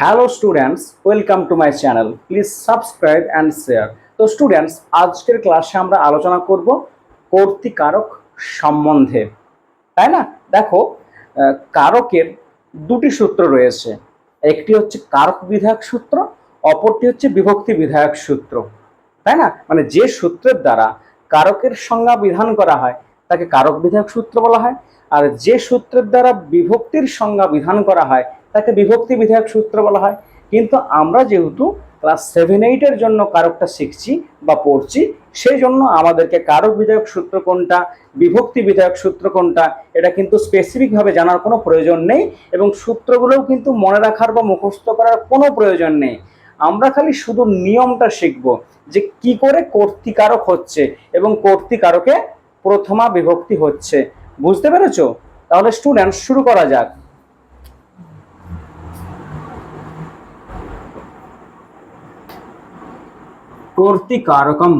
Hello students welcome to my channel please subscribe and share তো students আজকের ক্লাসে আমরা আলোচনা করব কর্তিকারক সম্বন্ধে। তাই না? দেখো কারকের দুটি সূত্র রয়েছে। একটি হচ্ছে কারক বিধায়ক সূত্র, অপরটি হচ্ছে বিভক্তি বিধায়ক সূত্র। তাই না? মানে যে সূত্রের দ্বারা কারকের সংজ্ঞা বিধান করা হয়, তাকে কারক বিধায়ক সূত্র বলা হয়। আর যে সূত্রের দ্বারা বিভক্তির সংজ্ঞা বিধান করা হয় তাকে বিভক্তি বিধায়ক সূত্র বলা হয়। কিন্তু আমরা যেহেতু ক্লাস সেভেন এইটের জন্য কারকটা শিখছি বা পড়ছি সেই জন্য আমাদেরকে কারক বিধায়ক সূত্র কোনটা, বিভক্তি বিধায়ক সূত্র কোনটা, এটা কিন্তু স্পেসিফিকভাবে জানার কোনো প্রয়োজন নেই এবং সূত্রগুলোও কিন্তু মনে রাখার বা মুখস্থ করার কোনো প্রয়োজন নেই। আমরা খালি শুধু নিয়মটা শিখব যে কি করে কর্তিকারক হচ্ছে এবং কর্তিকারকে প্রথমা বিভক্তি হচ্ছে। বুঝতে পেরেছ? তাহলে স্টুডেন্ট শুরু করা যাক। কর্তিকারকম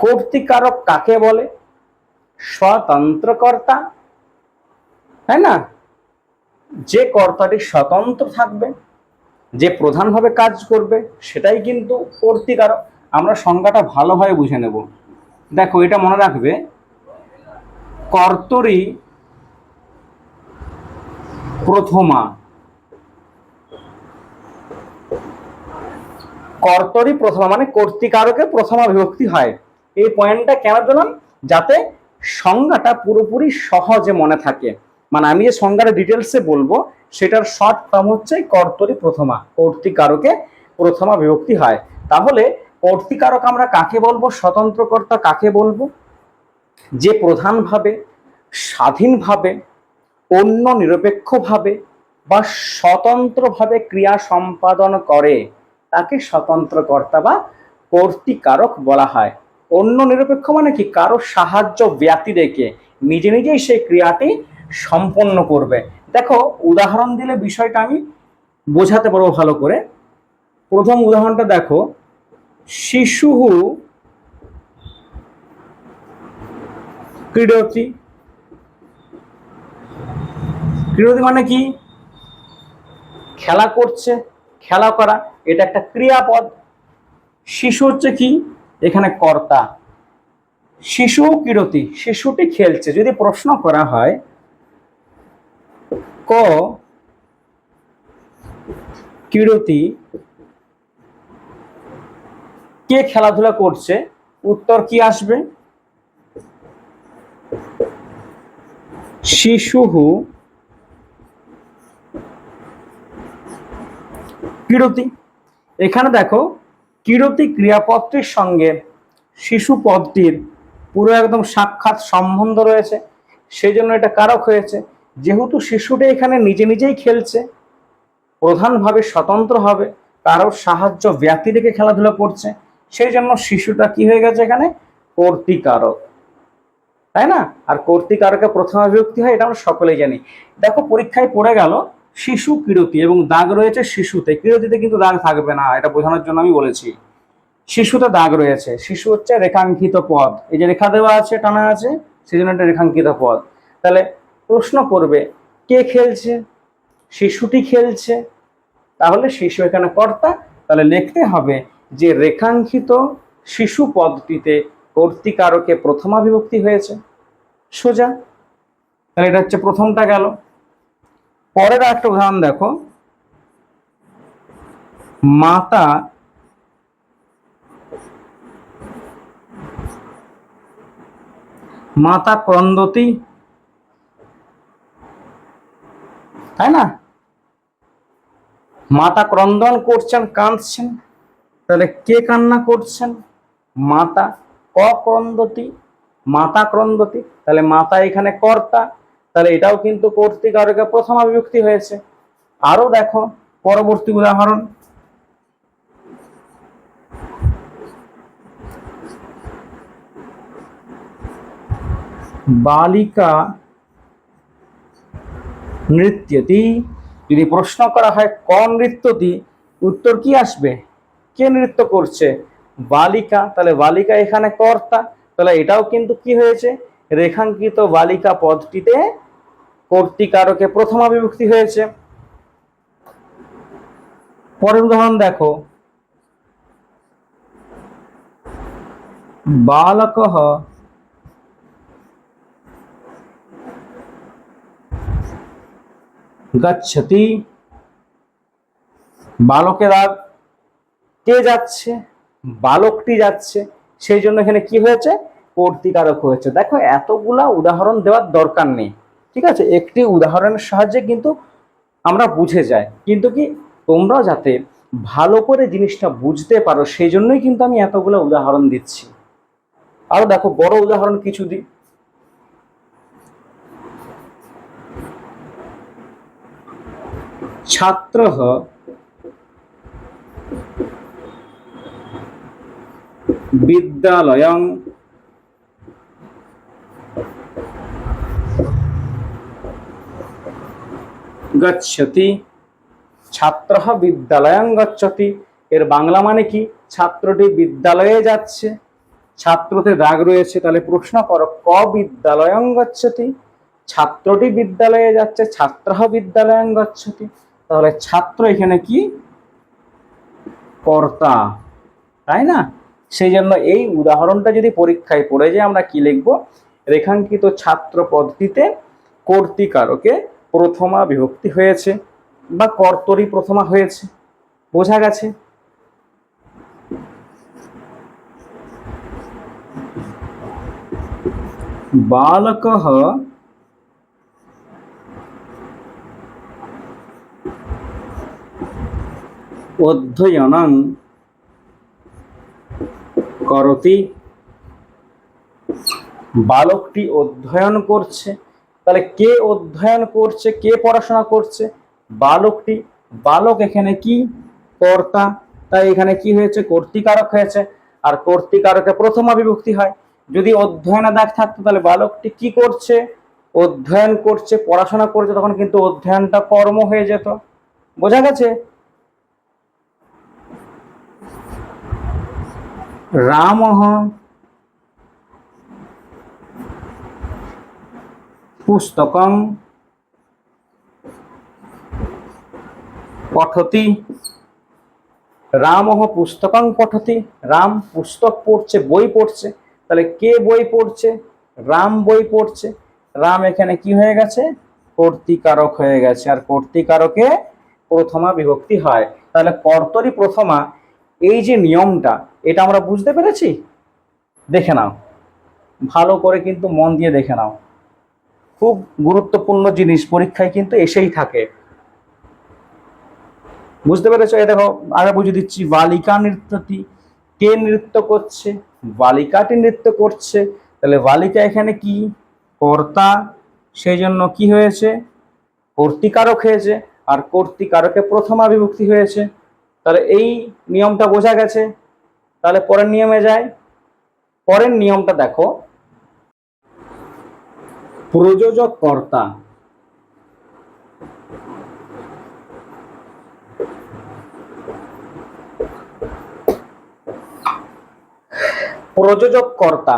কর্তিকারক কাকে বলে স্বতন্ত্রকর্তা তাই না যে কর্তাটি স্বতন্ত্র থাকবে যে প্রধানভাবে কাজ করবে সেটাই কিন্তু কর্তিকারক আমরা সংজ্ঞাটা ভালোভাবে বুঝে নেব দেখো এটা মনে রাখবে কর্তরি প্রথমা কর্তরি প্রথমা মানে কর্তিকারকে প্রথমা বিভক্তি হয়। এই পয়েন্টটা কেন দিলাম? যাতে সংজ্ঞাটা পুরোপুরি সহজে মনে থাকে। মানে আমি যে সংজ্ঞাটা ডিটেলসে বলব, সেটার শর্ট ফর্ম হচ্ছে কর্তরি প্রথমা, কর্তিকারকে প্রথমা বিভক্তি হয়। তাহলে কর্তিকারক আমরা কাকে বলব? স্বতন্ত্রকর্তা কাকে বলব? যে প্রধানভাবে, স্বাধীনভাবে, অন্য নিরপেক্ষভাবে বা স্বতন্ত্রভাবে ক্রিয়া সম্পাদন করে তাকে স্বতন্ত্রকর্তা বা কর্তিকারক বলা হয়। অন্য নিরপেক্ষ মানে কি? কারও সাহায্য ব্যতি রেখে নিজে নিজেই সেই ক্রিয়াটি সম্পন্ন করবে। দেখো, উদাহরণ দিলে বিষয়টা আমি বোঝাতে পারব ভালো করে। প্রথম উদাহরণটা দেখো। শিশু ক্রীড়তি ক্রীড়তি মানে কি? খেলা করছে। খেলা করা, এটা একটা ক্রিয়াপদ। শিশু হচ্ছে কি? এখানে কর্তা। শিশু কিরতি, শিশুটি খেলছে। যদি প্রশ্ন করা হয়, ক কিরতি, কে খেলাধুলা করছে? উত্তর কি আসবে? শিশুহু কিরতি? এখানে দেখো, কিরতি ক্রিয়াপদটির সঙ্গে শিশু পদটির পুরো একদম সাক্ষাৎ সম্বন্ধ রয়েছে। সেই জন্য এটা কারক হয়েছে। যেহেতু শিশুটি এখানে নিজে নিজেই খেলছে, প্রধানভাবে স্বতন্ত্র হবে, কারোর সাহায্য ব্যক্তি রেখে খেলাধুলা করছে, সেই জন্য শিশুটা কি হয়ে গেছে এখানে? কর্তিকারক। তাই না? আর কর্তিকারকে প্রথম বিভক্তি হয়, এটা আমরা সকলেই জানি। দেখো, পরীক্ষায় পড়ে গেল শিশু কিরতি এবং দাগ রয়েছে শিশুতে। কিরতিতে কিন্তু দাগ থাকবে না, এটা বোঝানোর জন্য আমি বলেছি। শিশুতে দাগ রয়েছে। শিশু হচ্ছে রেখাঙ্কিত পদ। এই যে রেখা দেওয়া আছে, টানা আছে সেই জন্য একটা রেখাঙ্কিত পদ। তাহলে প্রশ্ন করবে, কে খেলছে? শিশুটি খেলছে। তাহলে শিশু এখানে কর্তা। তাহলে লিখতে হবে যে রেখাঙ্কিত শিশু পদটিতে কর্তিকারকে প্রথমা বিভক্তি হয়েছে। সোজা। তাহলে এটা হচ্ছে প্রথমটা গেল। পরের একটা উদাহরণ দেখো। মাতা মাতা ক্রন্দতি, তাই না? মাতা ক্রন্দন করছেন, কাঁদছেন। তাহলে কে কান্না করছেন? মাতা ক ক্রন্দতি, মাতা ক্রন্দতি। তাহলে মাতা এখানে কর্তা তাহলে এটাও কিন্তু কর্তিকারকে প্রথম বিভক্তি হয়েছে। আরও দেখো, পরবর্তী উদাহরণ। বালিকা নৃত্যতি। যদি প্রশ্ন করা হয় কোন নৃত্যটি উত্তর কি আসবে? কে নৃত্য করছে? বালিকা। তাহলে বালিকা এখানে কর্তা। তাহলে এটাও কিন্তু কি হয়েছে? রেখাঙ্কিত বালিকা পদটিতে কর্তিকারকে প্রথমা বিভক্তি হয়েছে। পরের উদাহরণ দেখো। বালক গচ্ছতি। বালকেরা কে যাচ্ছে? বালকটি যাচ্ছে। সেই জন্য এখানে কি হয়েছে? কর্তিকারক হয়েছে। দেখো, এতগুলা উদাহরণ দেওয়ার দরকার নেই। ঠিক আছে? একটি উদাহরণের সাহায্যে কিন্তু আমরা বুঝে যাই। কিন্তু কি তোমরাও যাতে ভালো করে জিনিসটা বুঝতে পারো, সেই জন্যই কিন্তু আমি এতগুলো উদাহরণ দিচ্ছি। আরও দেখো, বড় উদাহরণ কিছু দিই। ছাত্র বিদ্যালয়ং গচ্ছতি। ছাত্র বিদ্যালয়ং গচ্ছতি। এর বাংলা মানে কি? ছাত্রটি বিদ্যালয়ে যাচ্ছে। ছাত্রতে দাগ রয়েছে, তাহলে প্রশ্ন করো, ক বিদ্যালয়ং গচ্ছতি? ছাত্রটি বিদ্যালয়ে যাচ্ছে, ছাত্র বিদ্যালয়ং গচ্ছতি। তাহলে ছাত্র এখানে কি? কর্তা। তাই না? সেই জন্য এই উদাহরণটা যদি পরীক্ষায় পড়ে যায় আমরা কি লিখব? রেখাঙ্কিত ছাত্র পদ্ধতিতে কর্তিকারকে প্রথমা বিভক্তি হয়েছে বা কর্তরি প্রথমা হয়েছে, বোঝা গেছে? বালক অধ্যয়নং করতি। বালকটি অধ্যয়ন করছে। তাহলে কে অধ্যয়ন করছে, কে পড়াশোনা করছে? বালকটি। বালক এখানে কি? কর্তা। তাই এখানে কি হয়েছে? কর্তিকারক হয়েছে। আর কর্তিকারকে প্রথম বিভক্তি হয়। যদি অধ্যয়নে দাগ থাকতো, তাহলে বালকটি কি করছে? অধ্যয়ন করছে, পড়াশোনা করছে, তখন কিন্তু অধ্যয়নটা কর্ম হয়ে যেত। বোঝা গেছে? রামः পুস্তকং পঠতি। রামহ পুস্তকং পঠতি। রাম পুস্তক পড়ছে, বই পড়ছে। তাহলে কে বই পড়ছে? রাম বই পড়ছে। রাম এখানে কি হয়ে গেছে? কর্তিকারক হয়ে গেছে। আর কর্তিকারকে প্রথমা বিভক্তি হয়। তাহলে কর্তরি প্রথমা, এই যে নিয়মটা, এটা আমরা বুঝতে পেরেছি? দেখে নাও। ভালো করে কিন্তু মন দিয়ে দেখে নাও। খুব গুরুত্বপূর্ণ জিনিস, পরীক্ষায় কিন্তু এসেই থাকে। বুঝতে পেরেছ? এই দেখো, আগে বুঝে দিচ্ছি, বালিকা নৃত্যটি কে নৃত্য করছে? বালিকাটি নৃত্য করছে। তাহলে বালিকা এখানে কি? কর্তা। সেই জন্য কি হয়েছে? কর্তিকারক হয়েছে। আর কর্তিকারকে প্রথমা বিভক্তি হয়েছে। তাহলে এই নিয়মটা বোঝা গেছে। তাহলে পরের নিয়মে যায় পরের নিয়মটা দেখো। প্রযোজক কর্তা প্রযোজক কর্তা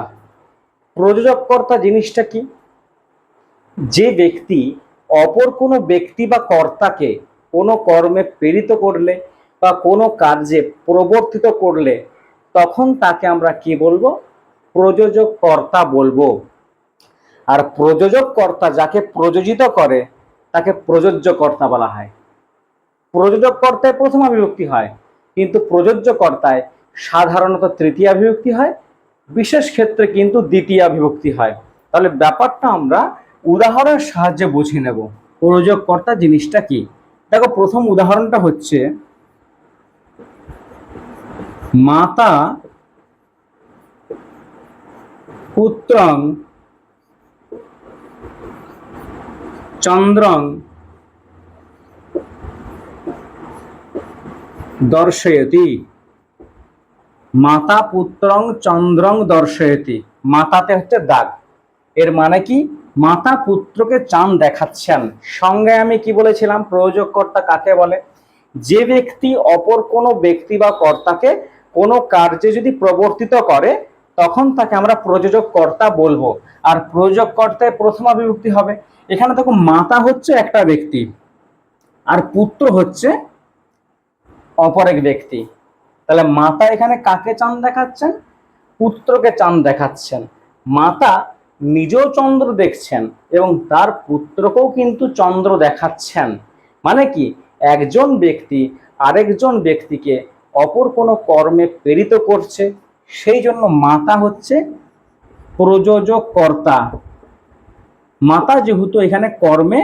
প্রযোজক কর্তা জিনিসটা কি? যে ব্যক্তি অপর কোনো ব্যক্তি বা কর্তাকে কোনো কর্মে প্রেরিত করলে বা কোনো কার্যে প্রবর্তিত করলে, তখন তাকে আমরা কি বলব? প্রযোজক কর্তা বলব। আর প্রযোজক কর্তা যাকে প্রযোজিত করে, তাকে প্রযোজ্য কর্তা বলা হয়। প্রযোজক কর্তায় প্রথম বিভক্তি হয়, কিন্তু প্রযোজ্য কর্তায় সাধারণত তৃতীয় বিভক্তি হয়, বিশেষ ক্ষেত্রে কিন্তু দ্বিতীয় বিভক্তি হয়। তাহলে ব্যাপারটা আমরা উদাহরণের সাহায্যে বুঝে নেব। প্রযোজক কর্তা জিনিসটা কি? দেখো, প্রথম উদাহরণটা হচ্ছে, মাতা পুত্রং চন্দ্রং দর্শয়তি। মাতা পুত্রং চন্দ্রং দর্শয়তি। মাতাতে হচ্ছে দাগ। এর মানে কি? মাতা পুত্রকে চাঁদ দেখাচ্ছেন। সঙ্গে আমি কি বলেছিলাম? প্রয়োজকর্তা কাকে বলে? যে ব্যক্তি অপর কোনো ব্যক্তি বা কর্তাকে কোনো কার্যে যদি প্রবর্তিত করে, তখন তাকে আমরা প্রযোজক কর্তা বলব। আর প্রযোজক কর্তায় প্রথমা বিভক্তি হবে। এখানে দেখো মাতা হচ্ছে একটা ব্যক্তি আর পুত্র হচ্ছে অপর এক ব্যক্তি। তাহলে মাতা এখানে কাকে চান দেখাচ্ছেন? পুত্রকে চান দেখাচ্ছেন। মাতা নিজেও চন্দ্র দেখছেন এবং তার পুত্রকেও কিন্তু চন্দ্র দেখাচ্ছেন। মানে কি? একজন ব্যক্তি আরেকজন ব্যক্তিকে অপর কোনো কর্মে প্রেরিত করছে। সেই জন্য মাতা হচ্ছে প্রযোজক কর্তা মাতা যেহেতু এখানে কর্মে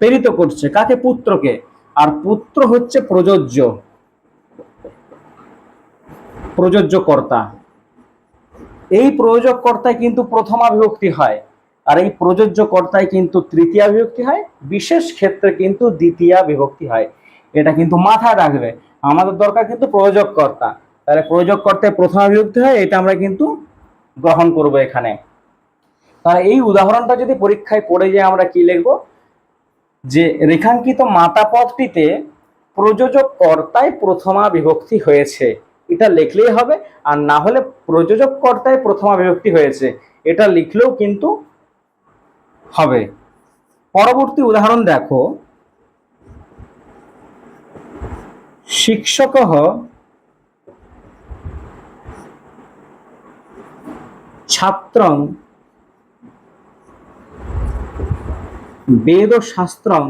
প্রেরিত করছে, কাকে? পুত্রকে। আর পুত্র হচ্ছে প্রযোজ্য। প্রযোজ্য কর্তা এই প্রযোজক কর্তায় কিন্তু প্রথমা বিভক্তি হয়। আর এই প্রযোজ্য কর্তায় কিন্তু তৃতীয়া বিভক্তি হয়। বিশেষ ক্ষেত্রে কিন্তু দ্বিতীয়া বিভক্তি হয়। এটা কিন্তু মাথায় রাখবে। আমাদের দরকার কিন্তু প্রয়োজক কর্তা তাহলে প্রয়োজক কর্তায় প্রথমা বিভক্তি হয়, এটা আমরা কিন্তু গ্রহণ করব এখানে। তাহলে এই উদাহরণটা যদি পরীক্ষায় পড়ে যায়, আমরা কি লিখব? যে রেখাঙ্কিত মাতা পদটিতে প্রযোজক কর্তায় প্রথমা বিভক্তি হয়েছে। এটা লিখলেই হবে, আর না হলে প্রযোজক কর্তায় প্রথমা বিভক্তি হয়েছে। এটা লিখলেও কিন্তু হবে। পরবর্তী উদাহরণ দেখো। শিক্ষক ছাত্রং বেদশাস্ত্রং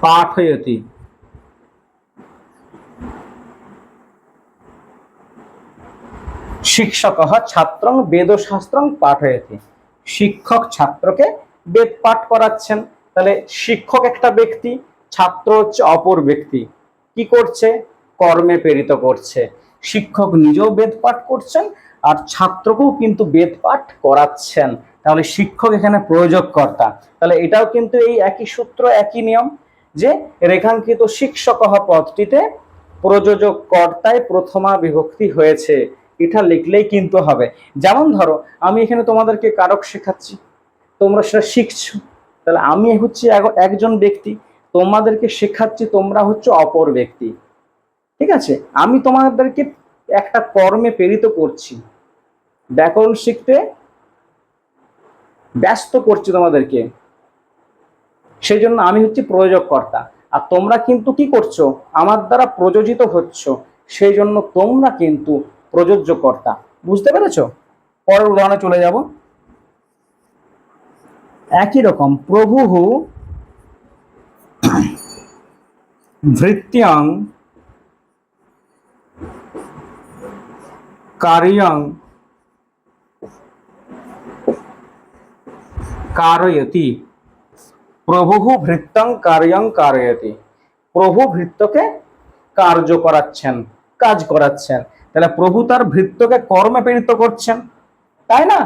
পাঠয়তি শিক্ষক ছাত্রং বেদশাস্ত্রং পাঠয়তি শিক্ষক ছাত্রকে বেদ পাঠ করাচ্ছেন। তাহলে শিক্ষক একটা ব্যক্তি, ছাত্র হচ্ছে অপর ব্যক্তি। কি করছে? কর্মে প্রেরিত করছে। শিক্ষক নিজেও বেদ পাঠ করছেন আর ছাত্রকেও কিন্তু বেদ পাঠ করাচ্ছেন। তাহলে শিক্ষক এখানে প্রয়োজক কর্তা তাহলে এটাও কিন্তু এই একই সূত্র, একই নিয়ম যে রেখাঙ্কিত শিক্ষক পদটিতে প্রযোজক কর্তায় প্রথমা বিভক্তি হয়েছে। এটা লিখলেই কিন্তু হবে। যেমন ধরো, আমি এখানে তোমাদেরকে কারক শেখাচ্ছি, তোমরা সেটা শিখছো। তাহলে আমি হচ্ছে একজন ব্যক্তি, তোমাদেরকে শেখাচ্ছি তোমরা হচ্ছে অপর ব্যক্তি। ঠিক আছে? আমি তোমাদেরকে একটা কর্মে প্রেরিত করছি। ব্যাকরণ শিখতে ব্যস্ত করছি তোমাদেরকে। সেই জন্য আমি হচ্ছি প্রয়োজক কর্তা আর তোমরা কিন্তু কি করছ? আমার দ্বারা প্রযোজিত হচ্ছ। সেই জন্য তোমরা কিন্তু প্রযোজ্য কর্তা বুঝতে পেরেছ? পরের উদাহরণে চলে যাব। একই রকম প্রভু ভৃত্যং কার্যং কারয়তি প্রভু ভৃত্যং কার্যং কারয়তি প্রভু ভৃত্যকে কার্য করাচ্ছেন কাজ করাচ্ছেন তাহলে প্রভু তার ভৃত্যকে কর্মে প্রেরিত করছেন তাই না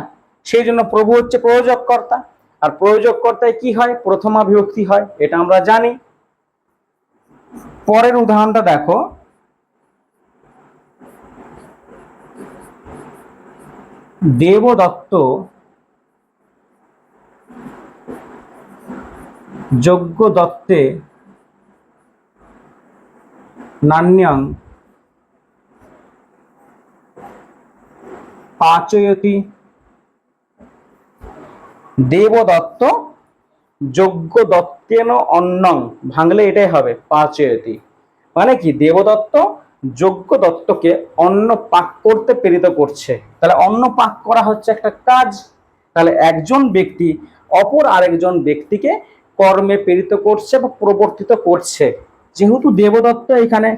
সেই জন্য প্রভু হচ্ছে প্রয়োজক কর্তা আর প্রয়োজক কর্তায় কি হয়? প্রথমা বিভক্তি হয়, এটা আমরা জানি। পরের উদাহরণটা দেখো। দেবদত্ত যজ্ঞ দত্তে নান্যং পাচয়তি। দেবদত্ত যজ্ঞ দত্তেন অন্নং, ভাঙলে এটাই হবে, পাচয়তি। মানে কি? দেবদত্ত যজ্ঞ দত্তকে অন্ন পাক করতে প্রেরিত করছে। তাহলে অন্ন পাক করা হচ্ছে একটা কাজ। তাহলে একজন ব্যক্তি অপর আরেকজন ব্যক্তিকে কর্মে প্রেরিত করছে বা প্রবর্তিত করছে। যেহেতু দেবদত্ত এখানে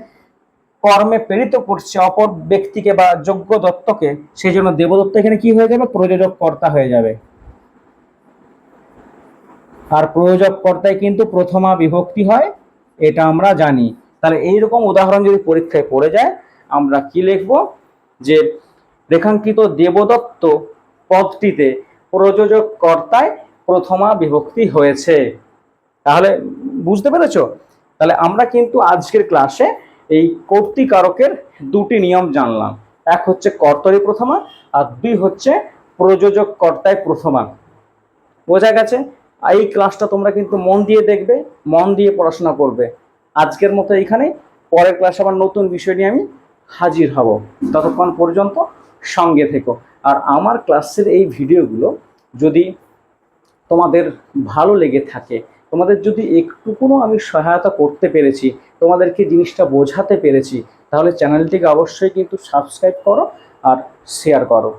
কর্মে প্রেরিত করছে অপর ব্যক্তিকে বা যোগ্য দত্তকে সেই জন্য দেবদত্ত এখানে কি হয়ে যাবে? প্রযোজক কর্তা হয়ে যাবে। আর প্রয়োজক কর্তায় কিন্তু প্রথমা বিভক্তি হয়, এটা আমরা জানি। তাহলে এইরকম উদাহরণ যদি পরীক্ষায় পড়ে যায়, আমরা কি লিখব? যে রেখাঙ্কিত দেবদত্ত পদটিতে প্রযোজক কর্তায় প্রথমা বিভক্তি হয়েছে। তাহলে বুঝতে পেরেছ? তাহলে আমরা কিন্তু আজকের ক্লাসে এই কর্তিকারকের দুটি নিয়ম জানলাম। এক হচ্ছে কর্তরি প্রথমা আর দুই হচ্ছে প্রযোজক কর্তায় প্রথমা। বোঝা গেছে? এই ক্লাসটা তোমরা কিন্তু মন দিয়ে দেখবে, মন দিয়ে পড়াশোনা করবে। আজকের মতো এইখানে পরের ক্লাসে আবার নতুন বিষয় নিয়ে আমি হাজির হব। ততক্ষণ পর্যন্ত সঙ্গে থেকো। আর আমার ক্লাসের এই ভিডিওগুলো যদি তোমাদের ভালো লেগে থাকে, তোমাদের যদি একটুকুনও আমি সহায়তা করতে পেরেছি, তোমাদেরকে জিনিসটা বোঝাতে পেরেছি, তাহলে চ্যানেলটিকে অবশ্যই কিন্তু সাবস্ক্রাইব করো আর শেয়ার করো।